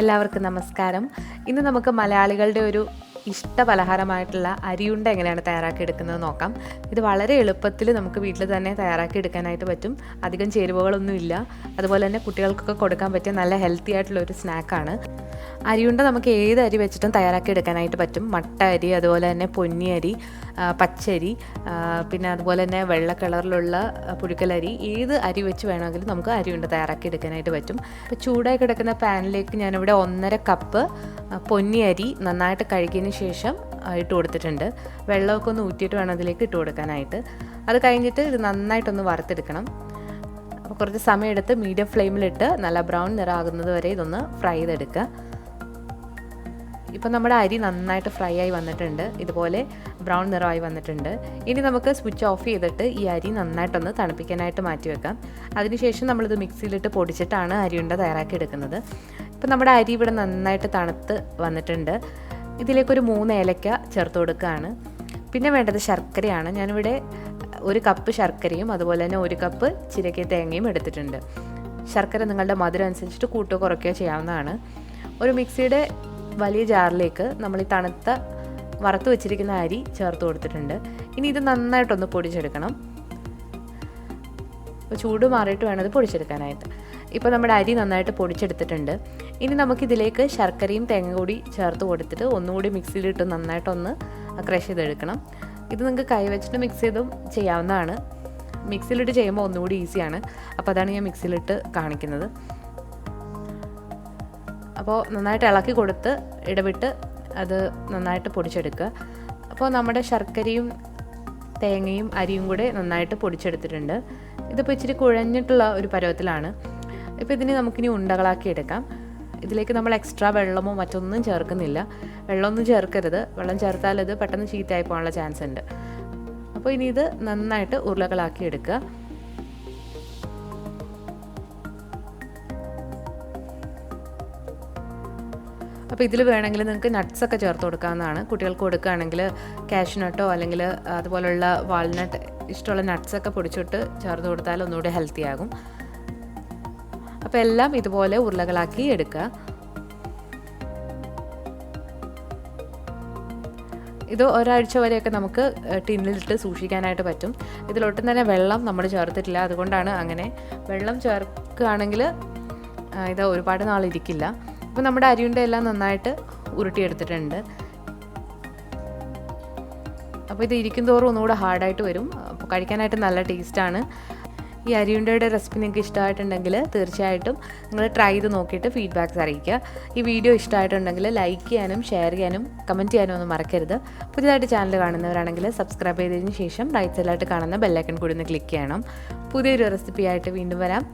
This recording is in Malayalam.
എല്ലാവർക്കും നമസ്കാരം. ഇന്ന് നമുക്ക് മലയാളികളുടെ ഒരു ഇഷ്ട പലഹാരമായിട്ടുള്ള അരിയുണ്ട എങ്ങനെയാണ് തയ്യാറാക്കി എടുക്കുന്നത് നോക്കാം. ഇത് വളരെ എളുപ്പത്തിൽ നമുക്ക് വീട്ടിൽ തന്നെ തയ്യാറാക്കി എടുക്കാനായിട്ട് പറ്റും. അധികം ചേരുവകളൊന്നുമില്ല. അതുപോലെ തന്നെ കുട്ടികൾക്കൊക്കെ കൊടുക്കാൻ പറ്റിയ നല്ല ഹെൽത്തി ആയിട്ടുള്ള ഒരു സ്നാക്കാണ് അരിയുണ്ട നമുക്ക് ഏത് അരി വെച്ചിട്ടും തയ്യാറാക്കി എടുക്കാനായിട്ട് പറ്റും. മട്ട അരി അതുപോലെ തന്നെ പൊന്നി അരി പച്ചരി പിന്നെ അതുപോലെ തന്നെ വെള്ള കളറിലുള്ള പുഴുക്കലരി ഏത് അരി വെച്ച് വേണമെങ്കിലും നമുക്ക് അരിയുണ്ട തയ്യാറാക്കി എടുക്കാനായിട്ട് പറ്റും. അപ്പോൾ ചൂടായി കിടക്കുന്ന പാനിലേക്ക് ഞാനിവിടെ ഒന്നര കപ്പ് പൊന്നി അരി നന്നായിട്ട് കഴുകിയതിന് ശേഷം ഇട്ട് കൊടുത്തിട്ടുണ്ട്. വെള്ളമൊക്കെ ഒന്ന് ഊറ്റിയിട്ട് വേണം അതിലേക്ക് ഇട്ട് കൊടുക്കാനായിട്ട്. അത് കഴിഞ്ഞിട്ട് ഇത് നന്നായിട്ടൊന്ന് വറുത്തെടുക്കണം. അപ്പോൾ കുറച്ച് സമയമെടുത്ത് മീഡിയം ഫ്ലെയിമിലിട്ട് നല്ല ബ്രൗൺ നിറാകുന്നത് വരെ ഇതൊന്ന് ഫ്രൈ ചെയ്തെടുക്കുക. ഇപ്പം നമ്മുടെ അരി നന്നായിട്ട് ഫ്രൈ ആയി വന്നിട്ടുണ്ട്. ഇതുപോലെ ബ്രൗൺ നിറമായി വന്നിട്ടുണ്ട്. ഇനി നമുക്ക് സ്വിച്ച് ഓഫ് ചെയ്തിട്ട് ഈ അരി നന്നായിട്ടൊന്ന് തണുപ്പിക്കാനായിട്ട് മാറ്റി വെക്കാം. അതിനുശേഷം നമ്മളിത് മിക്സിയിലിട്ട് പൊടിച്ചിട്ടാണ് അരിയുണ്ട തയ്യാറാക്കി എടുക്കുന്നത്. ഇപ്പം നമ്മുടെ അരി ഇവിടെ നന്നായിട്ട് തണുത്ത് വന്നിട്ടുണ്ട്. ഇതിലേക്കൊരു മൂന്ന് ഏലക്ക ചേർത്ത് കൊടുക്കുകയാണ്. പിന്നെ വേണ്ടത് ശർക്കരയാണ്. ഞാനിവിടെ ഒരു കപ്പ് ശർക്കരയും അതുപോലെ തന്നെ ഒരു കപ്പ് ചിരക്കി തേങ്ങയും എടുത്തിട്ടുണ്ട്. ശർക്കര നിങ്ങളുടെ മധുരം അനുസരിച്ചിട്ട് കൂട്ടോ ചെയ്യാവുന്നതാണ്. ഒരു മിക്സിയുടെ വലിയ ജാറിലേക്ക് നമ്മൾ ഈ തണുത്ത വറുത്ത് വെച്ചിരിക്കുന്ന അരി ചേർത്ത് കൊടുത്തിട്ടുണ്ട്. ഇനി ഇത് നന്നായിട്ടൊന്ന് പൊടിച്ചെടുക്കണം. അപ്പോൾ ചൂട് മാറിയിട്ട് വേണം ഇത് പൊടിച്ചെടുക്കാനായിട്ട്. ഇപ്പോൾ നമ്മുടെ അരി നന്നായിട്ട് പൊടിച്ചെടുത്തിട്ടുണ്ട്. ഇനി നമുക്കിതിലേക്ക് ശർക്കരയും തേങ്ങ കൂടി ചേർത്ത് കൊടുത്തിട്ട് ഒന്നുകൂടി മിക്സിയിലിട്ട് നന്നായിട്ടൊന്ന് ക്രഷ് ചെയ്തെടുക്കണം. ഇത് നിങ്ങൾക്ക് കൈ വെച്ചിട്ട് മിക്സ് ചെയ്തും ചെയ്യാവുന്നതാണ്. മിക്സിയിലിട്ട് ചെയ്യുമ്പോൾ ഒന്നുകൂടി ഈസിയാണ്. അപ്പോൾ അതാണ് ഞാൻ മിക്സിയിലിട്ട് കാണിക്കുന്നത്. അപ്പോൾ നന്നായിട്ട് ഇളക്കി കൊടുത്ത് ഇടവിട്ട് അത് നന്നായിട്ട് പൊടിച്ചെടുക്കുക. അപ്പോൾ നമ്മുടെ ശർക്കരയും തേങ്ങയും അരിയും കൂടെ നന്നായിട്ട് പൊടിച്ചെടുത്തിട്ടുണ്ട്. ഇതിപ്പോൾ ഇച്ചിരി കുഴഞ്ഞിട്ടുള്ള ഒരു പരുവത്തിലാണ്. ഇപ്പോൾ ഇതിനെ നമുക്കിനി ഉണ്ടകളാക്കി എടുക്കാം. ഇതിലേക്ക് നമ്മൾ എക്സ്ട്രാ വെള്ളമോ മറ്റൊന്നും ചേർക്കുന്നില്ല. വെള്ളമൊന്നും ചേർക്കരുത്. വെള്ളം ചേർത്താൽ ഇത് പെട്ടെന്ന് ചീത്തയായി പോകാനുള്ള ചാൻസ് ഉണ്ട്. അപ്പോൾ ഇനി ഇത് നന്നായിട്ട് ഉരുളകളാക്കി എടുക്കുക. അപ്പോൾ ഇതിൽ വേണമെങ്കിൽ നിങ്ങൾക്ക് നട്ട്സൊക്കെ ചേർത്ത് കൊടുക്കാവുന്നതാണ്. കുട്ടികൾക്ക് കൊടുക്കുകയാണെങ്കിൽ കാഷ്നട്ടോ അല്ലെങ്കിൽ അതുപോലുള്ള വാൾനട്ട് ഇഷ്ടമുള്ള നട്ട്സൊക്കെ പൊടിച്ചിട്ട് ചേർത്ത് കൊടുത്താൽ ഒന്നുകൂടി ഹെൽത്തി ആകും. അപ്പോൾ എല്ലാം ഇതുപോലെ ഉരുളകളാക്കി എടുക്കുക. ഇത് ഒരാഴ്ച വരെയൊക്കെ നമുക്ക് ടിന്നിലിട്ട് സൂക്ഷിക്കാനായിട്ട് പറ്റും. ഇതിലൊട്ടും തന്നെ വെള്ളം നമ്മൾ ചേർത്തിട്ടില്ല. അതുകൊണ്ടാണ് അങ്ങനെ വെള്ളം ചേർക്കുകയാണെങ്കിൽ ഇത് ഒരുപാട് നാളിരിക്കില്ല അപ്പോൾ നമ്മുടെ അരിയുണ്ട എല്ലാം നന്നായിട്ട് ഉരുട്ടിയെടുത്തിട്ടുണ്ട്. അപ്പോൾ ഇത് ഇരിക്കും തോറും ഒന്നുകൂടെ ഹാർഡായിട്ട് വരും. അപ്പോൾ കഴിക്കാനായിട്ട് നല്ല ടേസ്റ്റാണ്. ഈ അരിയുണ്ടയുടെ റെസിപ്പി നിങ്ങൾക്ക് ഇഷ്ടമായിട്ടുണ്ടെങ്കിൽ തീർച്ചയായിട്ടും നിങ്ങൾ ട്രൈ ചെയ്ത് നോക്കിയിട്ട് ഫീഡ്ബാക്ക്സ് അറിയിക്കുക. ഈ വീഡിയോ ഇഷ്ടമായിട്ടുണ്ടെങ്കിൽ ലൈക്ക് ചെയ്യാനും ഷെയർ ചെയ്യാനും കമന്റ് ചെയ്യാനും ഒന്നും മറക്കരുത്. പുതിയതായിട്ട് ചാനൽ കാണുന്നവരാണെങ്കിൽ സബ്സ്ക്രൈബ് ചെയ്തതിന് ശേഷം റൈറ്റ് സൈഡിലായിട്ട് കാണുന്ന ബെല്ലൈക്കൺ കൂടി ഒന്ന് ക്ലിക്ക് ചെയ്യണം. പുതിയൊരു റെസിപ്പി ആയിട്ട് വീണ്ടും വരാം.